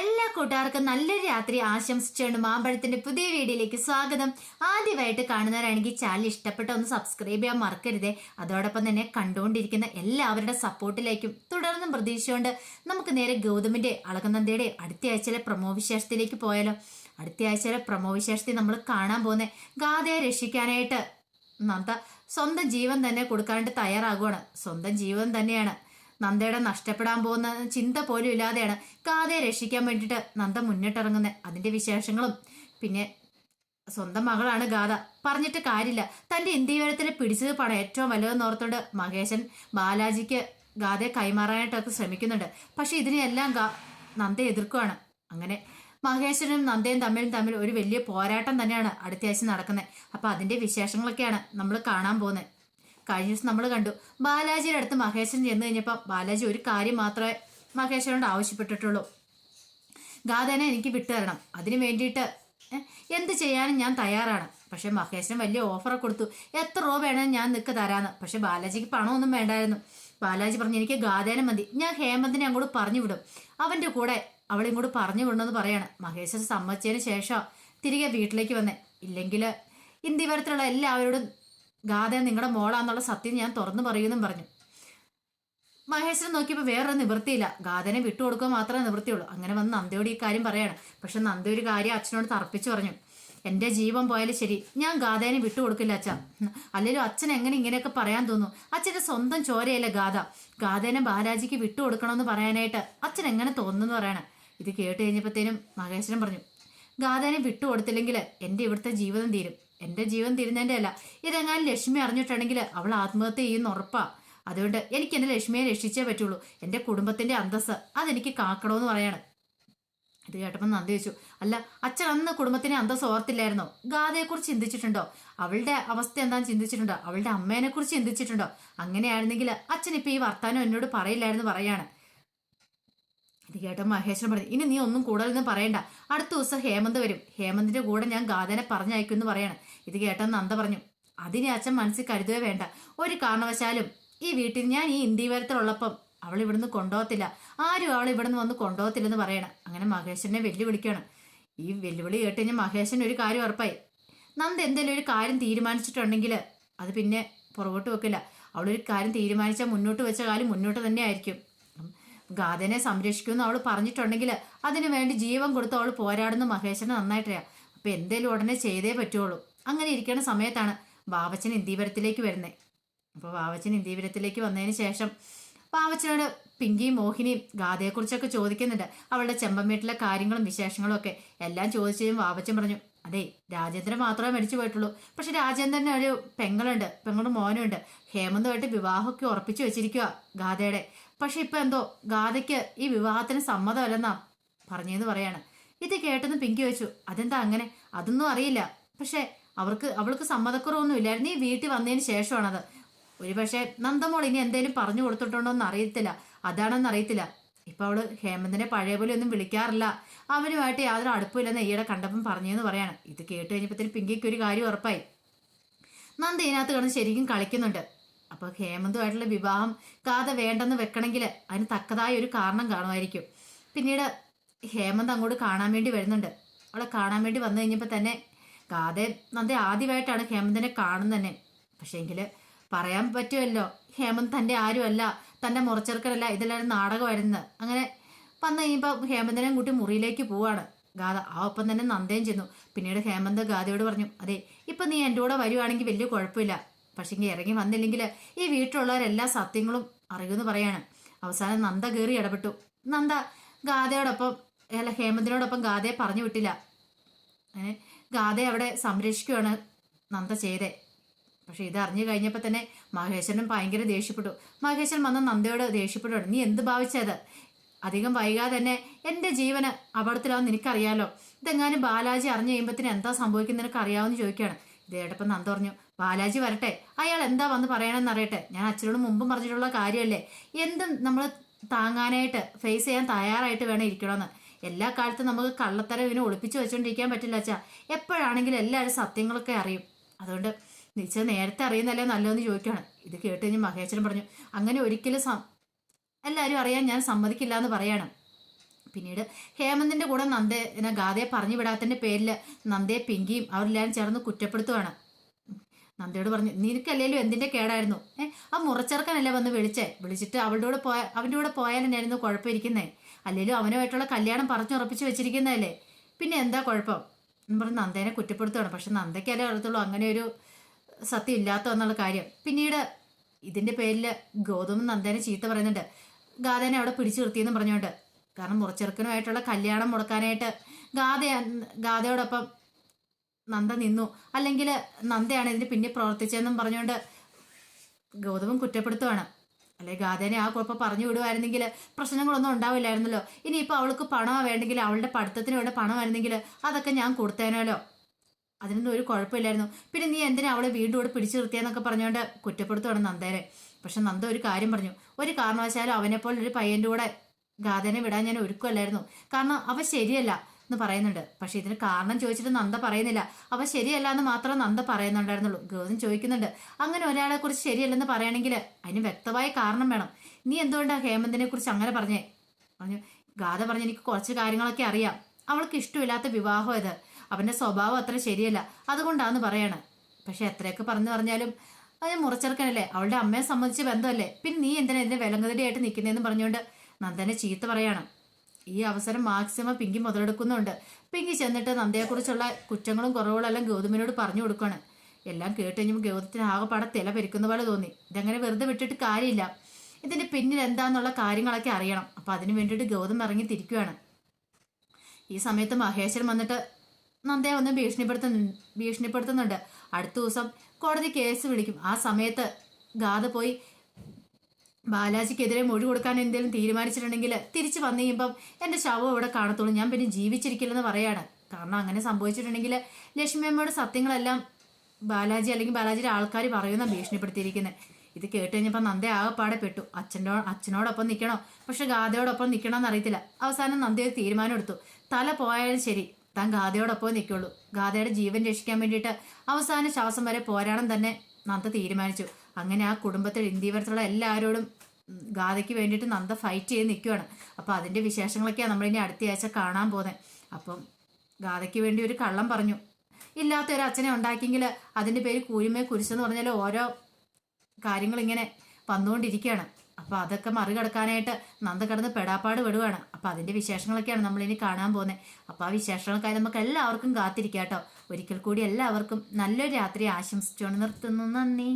എല്ലാ കൂട്ടുകാർക്കും നല്ലൊരു രാത്രി ആശംസിച്ചുകൊണ്ട് മാമ്പഴത്തിന്റെ പുതിയ വീഡിയോയിലേക്ക് സ്വാഗതം. ആദ്യമായിട്ട് കാണുന്നവരാണെങ്കിൽ ചാനൽ ഇഷ്ടപ്പെട്ട ഒന്ന് സബ്സ്ക്രൈബ് ചെയ്യാൻ മറക്കരുതേ. അതോടൊപ്പം തന്നെ കണ്ടുകൊണ്ടിരിക്കുന്ന എല്ലാവരുടെ സപ്പോർട്ടിലേക്കും തുടർന്നും പ്രതീക്ഷിച്ചുകൊണ്ട് നമുക്ക് നേരെ ഗൗതമിന്റെ അളകനന്ദയുടെ അടുത്ത ആഴ്ചയിലെ പ്രമോ വിശേഷത്തിലേക്ക് പോയാലോ. അടുത്ത ആഴ്ചയിലെ പ്രമോ വിശേഷത്തിൽ നമ്മൾ കാണാൻ പോകുന്ന ഗാഥയെ രക്ഷിക്കാനായിട്ട് നന്ദ സ്വന്തം ജീവൻ തന്നെ കൊടുക്കാണ്ട് തയ്യാറാകുവാണ്. സ്വന്തം ജീവൻ തന്നെയാണ്. നന്ദയുടെ നഷ്ടപ്പെടാൻ പോകുന്ന ചിന്ത പോലും ഇല്ലാതെയാണ് കാതെ രക്ഷിക്കാൻ വേണ്ടിയിട്ട് നന്ദ മുന്നിട്ടിറങ്ങുന്നത്. അതിന്റെ വിശേഷങ്ങളും. പിന്നെ സ്വന്തം മകളാണ് ഗാഥ. പറഞ്ഞിട്ട് കാര്യമില്ല. തന്റെ ഇന്ത്യവരത്തിൽ പിടിച്ചത് പണം ഏറ്റവും വലുതെന്ന് ഓർത്തുകൊണ്ട് മഹേശൻ ബാലാജിക്ക് ഗാഥയെ കൈമാറാനായിട്ടൊക്കെ ശ്രമിക്കുന്നുണ്ട്. പക്ഷെ ഇതിനെല്ലാം ഗാ നന്ദ എതിർക്കുവാണ്. അങ്ങനെ മഹേശ്വരനും നന്ദയും തമ്മിലും തമ്മിൽ ഒരു വലിയ പോരാട്ടം തന്നെയാണ് അടുത്ത ആഴ്ച നടക്കുന്നത്. അപ്പൊ അതിന്റെ വിശേഷങ്ങളൊക്കെയാണ് നമ്മൾ കാണാൻ പോകുന്നത്. കഴിഞ്ഞ ദിവസം നമ്മൾ കണ്ടു. ബാലാജിയുടെ അടുത്ത് മഹേശൻ ചെന്ന് കഴിഞ്ഞപ്പോൾ ബാലാജി ഒരു കാര്യം മാത്രമേ മഹേശനോട് ആവശ്യപ്പെട്ടിട്ടുള്ളൂ. ഗാഥനെ എനിക്ക് വിട്ടു തരണം അതിന് വേണ്ടിയിട്ട് എന്ത് ചെയ്യാനും ഞാൻ തയ്യാറാണ്. പക്ഷെ മഹേശൻ വലിയ ഓഫർ കൊടുത്തു. എത്ര രൂപ വേണമെങ്കിലും ഞാൻ നിൽക്ക് തരാന്ന്. പക്ഷെ ബാലാജിക്ക് പണമൊന്നും വേണ്ടായിരുന്നു. ബാലാജി പറഞ്ഞു എനിക്ക് ഗാഥേനെ മതി. ഞാൻ ഹേമന്തിനെ അങ്ങോട്ട് പറഞ്ഞു വിടും. അവന്റെ കൂടെ അവളെ ഇങ്ങോട്ട് പറഞ്ഞു വിടണമെന്ന് പറയാണ്. മഹേശ്വരൻ സമ്മതിച്ചതിന് ശേഷം തിരികെ വീട്ടിലേക്ക് വന്നേ. ഇല്ലെങ്കിൽ ഇന്ത്യവരത്തിലുള്ള എല്ലാവരോടും ഗാഥ നിങ്ങളുടെ മോളാന്നുള്ള സത്യം ഞാൻ തുറന്നു പറയുമെന്നും പറഞ്ഞു. മഹേശ്വരൻ നോക്കിയപ്പോൾ വേറൊരു നിവൃത്തിയില്ല. ഗാഥനെ വിട്ടുകൊടുക്കുക മാത്രമേ നിവൃത്തിയുള്ളൂ. അങ്ങനെ വന്ന് നന്ദയോട് ഈ കാര്യം പറയാണ്. പക്ഷെ നന്ദി ഒരു കാര്യം അച്ഛനോട് തർപ്പിച്ചു പറഞ്ഞു. എന്റെ ജീവൻ പോയാലും ശരി. ഞാൻ ഗാഥേനെ വിട്ടുകൊടുക്കില്ല അച്ഛ. അല്ലെങ്കിലും അച്ഛൻ എങ്ങനെ ഇങ്ങനെയൊക്കെ പറയാൻ തോന്നും? അച്ഛന്റെ സ്വന്തം ചോരയല്ല ഗാഥ ഗാഥേനെ ബാലാജിക്ക് വിട്ടുകൊടുക്കണമെന്ന് പറയാനായിട്ട് അച്ഛൻ എങ്ങനെ തോന്നുന്നു പറയണം. ഇത് കേട്ട് കഴിഞ്ഞപ്പോഴത്തേനും മഹേശ്വരൻ പറഞ്ഞു. ഗാഥേനെ വിട്ടുകൊടുത്തില്ലെങ്കിൽ എന്റെ ഇവിടുത്തെ ജീവിതം തീരും. എന്റെ ജീവൻ തിരുന്നതിന്റെ അല്ല. ഇതെങ്ങാനും ലക്ഷ്മി അറിഞ്ഞിട്ടുണ്ടെങ്കിൽ അവൾ ആത്മഹത്യ ചെയ്യുന്ന ഉറപ്പാ. അതുകൊണ്ട് എനിക്ക് എന്റെ ലക്ഷ്മിയെ രക്ഷിച്ചേ പറ്റുള്ളൂ. എന്റെ കുടുംബത്തിന്റെ അന്തസ്സ് അതെനിക്ക് കാക്കണമെന്ന് പറയാണ്. ഇത് കേട്ടപ്പോൾ നന്ദി ചോദിച്ചു. അല്ല അച്ഛൻ അന്ന് കുടുംബത്തിനെ അന്തസ് ഓർത്തില്ലായിരുന്നോ? ഗാഥയെക്കുറിച്ച് ചിന്തിച്ചിട്ടുണ്ടോ? അവളുടെ അവസ്ഥ എന്താണെന്ന് ചിന്തിച്ചിട്ടുണ്ടോ? അവളുടെ അമ്മേനെ കുറിച്ച് ചിന്തിച്ചിട്ടുണ്ടോ? അങ്ങനെയായിരുന്നെങ്കിൽ അച്ഛൻ ഇപ്പൊ ഈ വർത്താനം എന്നോട് പറയില്ലായിരുന്നു പറയാണ്. ഇത് കേട്ട മഹേശ്വരൻ പറഞ്ഞു ഇനി നീ ഒന്നും കൂടുതലൊന്നും പറയണ്ട. അടുത്ത ദിവസം ഹേമന്ത് വരും. ഹേമന്തിന്റെ കൂടെ ഞാൻ ഗാഥനെ പറഞ്ഞയക്കുമെന്ന് പറയണം. ഇത് കേട്ട നന്ദ പറഞ്ഞു അതിനെ അച്ഛൻ മനസ്സിൽ കരുതുക വേണ്ട. ഒരു കാരണവശാലും ഈ വീട്ടിൽ ഞാൻ ഈ ഇന്ത്യവരത്തിലുള്ളപ്പം അവൾ ഇവിടുന്ന് കൊണ്ടുപോകത്തില്ല. ആരും അവൾ ഇവിടുന്ന് വന്ന് കൊണ്ടുപോകത്തില്ലെന്ന് പറയണം. അങ്ങനെ മഹേശ്വരനെ വെല്ലുവിളിക്കണം ഈ വെല്ലുവിളി കേട്ട് കഴിഞ്ഞാൽ മഹേശ്വരൻ ഒരു കാര്യം ഉറപ്പായി. നന്ദ എന്തെങ്കിലും ഒരു കാര്യം തീരുമാനിച്ചിട്ടുണ്ടെങ്കിൽ അത് പിന്നെ പുറകോട്ട് വെക്കില്ല. അവളൊരു കാര്യം തീരുമാനിച്ചാൽ മുന്നോട്ട് വെച്ച കാര്യം മുന്നോട്ട് തന്നെ ആയിരിക്കും. ഗാഥനെ സംരക്ഷിക്കുമെന്ന് അവൾ പറഞ്ഞിട്ടുണ്ടെങ്കിൽ അതിനു വേണ്ടി ജീവൻ കൊടുത്ത് അവൾ പോരാടുന്ന മഹേശ്വരന് നന്നായിട്ടറിയാം. അപ്പൊ എന്തേലും ഉടനെ ചെയ്തേ പറ്റുള്ളൂ. അങ്ങനെ ഇരിക്കുന്ന സമയത്താണ് ബാബച്ചൻ ഇന്ദീപുരത്തിലേക്ക് വരുന്നത് അപ്പോൾ ബാബച്ചൻ ഇന്ദീപുരത്തിലേക്ക് വന്നതിന് ശേഷം ബാബച്ചനോട് പിങ്കിയും മോഹിനിയും ഗാഥയെക്കുറിച്ചൊക്കെ ചോദിക്കുന്നുണ്ട്. അവളുടെ ചെമ്പൻ വീട്ടിലെ കാര്യങ്ങളും വിശേഷങ്ങളും ഒക്കെ എല്ലാം ചോദിച്ചതും ബാബച്ചൻ പറഞ്ഞു. അതെ രാജേന്ദ്രൻ മാത്രമേ മരിച്ചു പോയിട്ടുള്ളൂ. പക്ഷെ രാജേന്ദ്രന് ഒരു പെങ്ങളുണ്ട് പെങ്ങളുടെ മോനുണ്ട്. ഹേമന്തുമായിട്ട് വിവാഹമൊക്കെ ഉറപ്പിച്ചു വെച്ചിരിക്കുക ഗാഥയുടെ. പക്ഷെ ഇപ്പൊ എന്തോ ഗാഥയ്ക്ക് ഈ വിവാഹത്തിന് സമ്മതമല്ലെന്നാ പറഞ്ഞെന്ന് പറയാണ്. ഇത് കേട്ടെന്ന് പിങ്കി വെച്ചു അതെന്താ അങ്ങനെ? അതൊന്നും അറിയില്ല. പക്ഷെ അവർക്ക് അവൾക്ക് സമ്മതക്കുറവൊന്നും ഇല്ലായിരുന്നു. ഈ വീട്ടിൽ വന്നതിന് ശേഷമാണത്. ഒരുപക്ഷെ നന്ദമോൾ ഇനി എന്തേലും പറഞ്ഞു കൊടുത്തിട്ടുണ്ടോ എന്ന് അറിയത്തില്ല. അതാണെന്ന് അറിയത്തില്ല ഇപ്പൊ അവൾ ഹേമന്തിനെ പഴയ പോലെ ഒന്നും വിളിക്കാറില്ല. അവനുമായിട്ട് യാതൊരു അടുപ്പില്ലെന്ന് ഈയിടെ കണ്ടപ്പം പറഞ്ഞെന്ന് പറയാണ്. ഇത് കേട്ട് കഴിഞ്ഞപ്പോഴത്തേന് പിങ്കിക്ക് ഒരു കാര്യം ഉറപ്പായി. നന്ദ ഇതിനകത്ത് കിടന്ന് ശരിക്കും കളിക്കുന്നുണ്ട്. അപ്പൊ ഹേമന്തുമായിട്ടുള്ള വിവാഹം കാത വേണ്ടെന്ന് വെക്കണമെങ്കിൽ അതിന് തക്കതായ ഒരു കാരണം കാണുമായിരിക്കും. പിന്നീട് ഹേമന്ത് അങ്ങോട്ട് കാണാൻ വേണ്ടി വരുന്നുണ്ട്. അവളെ കാണാൻ വേണ്ടി വന്നു കഴിഞ്ഞപ്പോൾ തന്നെ കാതെ നന്ദി ആദ്യമായിട്ടാണ് ഹേമന്തിനെ കാണുന്നത് തന്നെ എങ്കിൽ പറയാൻ പറ്റുമല്ലോ. ഹേമന്ത് തന്റെ ആരുമല്ല. തന്റെ മുറച്ചെറുക്കലല്ല ഇതെല്ലാവരും നാടകമായിരുന്നു. അങ്ങനെ വന്നു കഴിഞ്ഞപ്പോൾ ഹേമന്തനെയും കൂട്ടി മുറിയിലേക്ക് പോവാണ്. ഗാഥ ആ ഒപ്പം തന്നെ നന്ദയും ചെന്നു. പിന്നീട് ഹേമന്ത് ഗാഥയോട് പറഞ്ഞു അതെ ഇപ്പം നീ എന്റെ കൂടെ വരുവാണെങ്കിൽ വലിയ കുഴപ്പമില്ല. പക്ഷേ ഇങ്ങനെ ഇറങ്ങി വന്നില്ലെങ്കിൽ ഈ വീട്ടിലുള്ളവരെല്ലാ സത്യങ്ങളും അറിയുമെന്ന് പറയാണ്. അവസാനം നന്ദ കയറി ഇടപെട്ടു. നന്ദ ഗാഥയോടൊപ്പം അല്ല ഹേമന്തിനോടൊപ്പം ഗാഥയെ പറഞ്ഞു വിട്ടില്ല. ഗാഥയെ അവിടെ സംരക്ഷിക്കുകയാണ് നന്ദ ചെയ്തേ പക്ഷെ ഇത് അറിഞ്ഞു കഴിഞ്ഞപ്പോൾ തന്നെ മഹേശ്വരനും ഭയങ്കര ദേഷ്യപ്പെട്ടു. മഹേശ്വരൻ വന്ന് നന്ദയോട് ദേഷ്യപ്പെട്ടു നീ എന്ത് ഭാവിച്ചത്? അധികം വൈകാതെ തന്നെ എന്റെ ജീവന് അപകടത്തിലാവും നിനക്കറിയാലോ? ഇതെങ്ങാനും ബാലാജി അറിഞ്ഞു കഴിയുമ്പത്തിന് എന്താ സംഭവിക്കുന്നത് നിനക്ക് അറിയാവുന്ന ചോദിക്കുകയാണ്. ഇത് നന്ദ പറഞ്ഞു ബാലാജി വരട്ടെ. അയാൾ എന്താ വന്ന് പറയണമെന്ന് അറിയട്ടെ. ഞാൻ അച്ഛനോട് മുമ്പും പറഞ്ഞിട്ടുള്ള കാര്യമല്ലേ? എന്തും നമ്മൾ താങ്ങാനായിട്ട് ഫേസ് ചെയ്യാൻ തയ്യാറായിട്ട് വേണം ഇരിക്കണമെന്ന് എല്ലാ കാലത്തും നമുക്ക് കള്ളത്തരം ഇങ്ങനെ ഒളിപ്പിച്ചു വെച്ചോണ്ടിരിക്കാൻ പറ്റില്ല അച്ഛാ. എപ്പോഴാണെങ്കിലും എല്ലാവരും സത്യങ്ങളൊക്കെ അറിയും. അതുകൊണ്ട് നിശ്ചയം നേരത്തെ അറിയുന്നല്ലേ നല്ലതെന്ന് ചോദിക്കുകയാണ് ഇത് കേട്ട് കഴിഞ്ഞ് മഹേശ്വരൻ പറഞ്ഞു അങ്ങനെ ഒരിക്കലും എല്ലാവരും അറിയാൻ ഞാൻ സമ്മതിക്കില്ല എന്ന് പറയണം. പിന്നീട് ഹേമന്തിന്റെ കൂടെ നന്ദ ഗാഥയെ പറഞ്ഞു വിടാത്തതിന്റെ പേരിൽ നന്ദയെ പിങ്കിയും അവരെല്ലാവരും ചേർന്ന് കുറ്റപ്പെടുത്തുവാണ്. നന്ദയോട് പറഞ്ഞു നിനക്കല്ലേലും എന്തിന്റെ കേടായിരുന്നു? ഏ ആ മുറച്ചെറുക്കനല്ലേ വന്ന് വിളിച്ചേ? വിളിച്ചിട്ട് അവളുടെ കൂടെ പോയ അവന്റെ കൂടെ പോയാലെന്നായിരുന്നു കുഴപ്പമിരിക്കുന്നേ? അല്ലേലും അവനുമായിട്ടുള്ള കല്യാണം പറഞ്ഞുറപ്പിച്ച് വെച്ചിരിക്കുന്നതല്ലേ? പിന്നെ എന്താ കുഴപ്പം? എന്ന് പറഞ്ഞ് നന്ദേനെ കുറ്റപ്പെടുത്തുകയാണ് പക്ഷെ നന്ദയ്ക്കല്ലേ അറിയത്തുള്ളൂ അങ്ങനെ ഒരു സത്യം ഇല്ലാത്ത എന്നുള്ള കാര്യം. പിന്നീട് ഇതിന്റെ പേരിൽ ഗൗതമൻ നന്ദനെ ചീത്ത പറയുന്നുണ്ട്. ഗാഥേനെ അവിടെ പിടിച്ചു നിർത്തിയെന്ന് പറഞ്ഞുകൊണ്ട്. കാരണം മുറച്ചെറുക്കനുമായിട്ടുള്ള കല്യാണം മുടക്കാനായിട്ട് ഗാഥ ഗാഥയോടൊപ്പം നന്ദ നിന്നു. അല്ലെങ്കിൽ നന്ദയാണ് ഇതിന് പിന്നെ പ്രവർത്തിച്ചതെന്നും പറഞ്ഞുകൊണ്ട് ഗൗതമം കുറ്റപ്പെടുത്തുവാണ്. അല്ലെ ഗാഥേനെ ആ കുഴപ്പം പറഞ്ഞു വിടുമായിരുന്നെങ്കിൽ പ്രശ്നങ്ങളൊന്നും ഉണ്ടാവില്ലായിരുന്നല്ലോ. ഇനിയിപ്പോൾ അവൾക്ക് പണമാണ് വേണ്ടെങ്കിൽ അവളുടെ പഠിത്തത്തിന് വേണ്ട പണമായിരുന്നെങ്കിൽ അതൊക്കെ ഞാൻ കൊടുത്തേനല്ലോ അതിനൊന്നും ഒരു കുഴപ്പമില്ലായിരുന്നു. പിന്നെ നീ എന്തിനാ അവളെ വീണ്ടും ഇവിടെ പിടിച്ചു നിർത്തിയെന്നൊക്കെ പറഞ്ഞുകൊണ്ട് കുറ്റപ്പെടുത്തുവാണ് നന്ദേനെ. പക്ഷെ നന്ദ ഒരു കാര്യം പറഞ്ഞു. ഒരു കാരണവശാലും അവനെപ്പോലെ ഒരു പയ്യന്റെ കൂടെ ഗാഥനെ വിടാൻ ഞാൻ ഒരുക്കുമല്ലായിരുന്നു കാരണം അവ ശരിയല്ല എന്ന് പറയുന്നുണ്ട്. പക്ഷെ ഇതിന് കാരണം ചോദിച്ചിട്ട് നന്ദ പറയുന്നില്ല. അവ ശരിയല്ല എന്ന് മാത്രം നന്ദ പറയുന്നുണ്ടായിരുന്നുള്ളൂ. ഗൗതം ചോദിക്കുന്നുണ്ട്. അങ്ങനെ ഒരാളെ കുറിച്ച് ശരിയല്ലെന്ന് പറയണമെങ്കിൽ അതിന് വ്യക്തമായ കാരണം വേണം. നീ എന്തുകൊണ്ടാണ് ഹേമന്തിനെ കുറിച്ച് അങ്ങനെ പറഞ്ഞേ? പറഞ്ഞു. ഗാഥ പറഞ്ഞു എനിക്ക് കുറച്ച് കാര്യങ്ങളൊക്കെ അറിയാം. അവൾക്ക് ഇഷ്ടമില്ലാത്ത വിവാഹം ഇത്. അവന്റെ സ്വഭാവം അത്ര ശരിയല്ല. അതുകൊണ്ടാന്ന് പറയാണ്. പക്ഷെ എത്രയൊക്കെ പറഞ്ഞു പറഞ്ഞാലും അത് മുറച്ചെറുക്കനല്ലേ അവളുടെ അമ്മയെ സംബന്ധിച്ച് ബന്ധമല്ലേ? പിന്നെ നീ എന്തിനാ ഇതിന്റെ വിലങ്ങതിരിയായിട്ട് നിൽക്കുന്നതെന്ന് പറഞ്ഞുകൊണ്ട് നന്ദനെ ചീത്ത പറയണം. ഈ അവസരം മാക്സിമം പിങ്കി മുതലെടുക്കുന്നുണ്ട്. പിങ്കി ചെന്നിട്ട് നന്ദയെക്കുറിച്ചുള്ള കുറ്റങ്ങളും കുറവുകളും എല്ലാം ഗൗതമിനോട് പറഞ്ഞു കൊടുക്കുകയാണ് എല്ലാം കേട്ട് കഴിഞ്ഞപ്പോൾ ഗൗതത്തിന് ആകെപ്പാടെ തില പെരുക്കുന്ന പോലെ തോന്നി. ഇതങ്ങനെ വെറുതെ വിട്ടിട്ട് കാര്യമില്ല. ഇതിന്റെ പിന്നിൽ എന്താന്നുള്ള കാര്യങ്ങളൊക്കെ അറിയണം. അപ്പൊ അതിനു വേണ്ടിയിട്ട് ഗൗതം ഇറങ്ങി തിരിക്കുകയാണ് ഈ സമയത്ത് മഹേശ്വരൻ വന്നിട്ട് നന്ദയെ ഒന്ന് ഭീഷണിപ്പെടുത്ത ഭീഷണിപ്പെടുത്തുന്നുണ്ട്. അടുത്ത ദിവസം കോടതി കേസ് വിളിക്കും. ആ സമയത്ത് ഗാഥ പോയി ബാലാജിക്കെതിരെ മൊഴി കൊടുക്കാൻ എന്തെങ്കിലും തീരുമാനിച്ചിട്ടുണ്ടെങ്കിൽ തിരിച്ചു വന്നു കഴിയുമ്പം എന്റെ ശവം ഇവിടെ കാണത്തുള്ളൂ. ഞാൻ പിന്നെ ജീവിച്ചിരിക്കില്ലെന്ന് പറയാണ്. കാരണം അങ്ങനെ സംഭവിച്ചിട്ടുണ്ടെങ്കിൽ ലക്ഷ്മിയമ്മയുടെ സത്യങ്ങളെല്ലാം ബാലാജി അല്ലെങ്കിൽ ബാലാജിയുടെ ആൾക്കാർ പറയുന്ന ഭീഷണിപ്പെടുത്തിയിരിക്കുന്നത്. ഇത് കേട്ട് കഴിഞ്ഞപ്പോൾ നന്ദ ആകെപ്പാടെ പെട്ടു. അച്ഛന്റെ അച്ഛനോടൊപ്പം നിൽക്കണോ? പക്ഷെ ഗാഥയോടൊപ്പം നിൽക്കണമെന്ന് അവസാനം നന്ദ ഒരു തീരുമാനം എടുത്തു തല പോയാലും ശരി താൻ ഗാഥയോടൊപ്പം നിൽക്കുള്ളൂ. ഗാഥയുടെ ജീവൻ രക്ഷിക്കാൻ വേണ്ടിയിട്ട് അവസാന ശ്വാസം വരെ പോരാടം തന്നെ നന്ദ തീരുമാനിച്ചു. അങ്ങനെ ആ കുടുംബത്തിൽ ഇന്ത്യവരത്തുള്ള എല്ലാവരോടും ഗാഥയ്ക്ക് വേണ്ടിയിട്ട് നന്ദ ഫൈറ്റ് ചെയ്ത് നിൽക്കുകയാണ് അപ്പോൾ അതിന്റെ വിശേഷങ്ങളൊക്കെയാണ് നമ്മളിനി അടുത്ത ആഴ്ച കാണാൻ പോകുന്നത്. അപ്പം ഗാഥയ്ക്ക് വേണ്ടി ഒരു കള്ളം പറഞ്ഞു. ഇല്ലാത്ത ഒരു അച്ഛനെ ഉണ്ടാക്കിയെങ്കിൽ അതിന്റെ പേര് കൂരിമേ കുരിശെന്ന് പറഞ്ഞാൽ ഓരോ കാര്യങ്ങളിങ്ങനെ വന്നുകൊണ്ടിരിക്കുകയാണ്. അപ്പോൾ അതൊക്കെ മറികടക്കാനായിട്ട് നന്ദ കടന്ന് പെടാപ്പാട് വിടുവാണ് അപ്പോൾ അതിന്റെ വിശേഷങ്ങളൊക്കെയാണ് നമ്മളിനി കാണാൻ പോകുന്നത് അപ്പോൾ ആ വിശേഷങ്ങൾക്കായി നമുക്ക് എല്ലാവർക്കും കാത്തിരിക്കാം കേട്ടോ ഒരിക്കൽ കൂടി എല്ലാവർക്കും നല്ലൊരു രാത്രി ആശംസിച്ചുകൊണ്ട് നിർത്തുന്നു. നന്ദി.